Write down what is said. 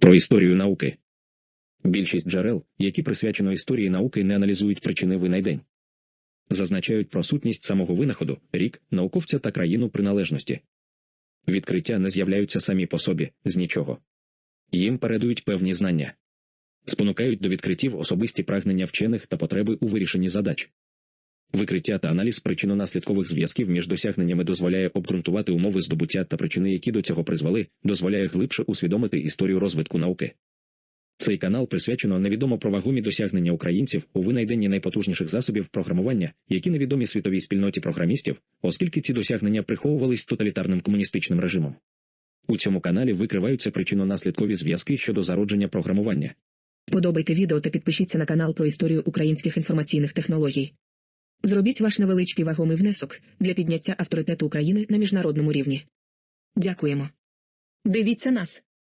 Про історію науки. Більшість джерел, які присвячено історії науки, не аналізують причини винайдень. Зазначають про сутність самого винаходу, рік, науковця та країну приналежності. Відкриття не з'являються самі по собі, з нічого. Їм передають певні знання. Спонукають до відкриттів особисті прагнення вчених та потреби у вирішенні задач. Викриття та аналіз причинно-наслідкових зв'язків між досягненнями дозволяє обґрунтувати умови здобуття та причини, які до цього призвели, дозволяє глибше усвідомити історію розвитку науки. Цей канал присвячено невідомо про вагомі досягнення українців у винайденні найпотужніших засобів програмування, які невідомі світовій спільноті програмістів, оскільки ці досягнення приховувались тоталітарним комуністичним режимом. У цьому каналі викриваються причинно-наслідкові зв'язки щодо зародження програмування. Подобайте відео та підпишіться на канал про історію українських інформаційних технологій. Зробіть ваш невеличкий вагомий внесок для підняття авторитету України на міжнародному рівні. Дякуємо. Дивіться нас.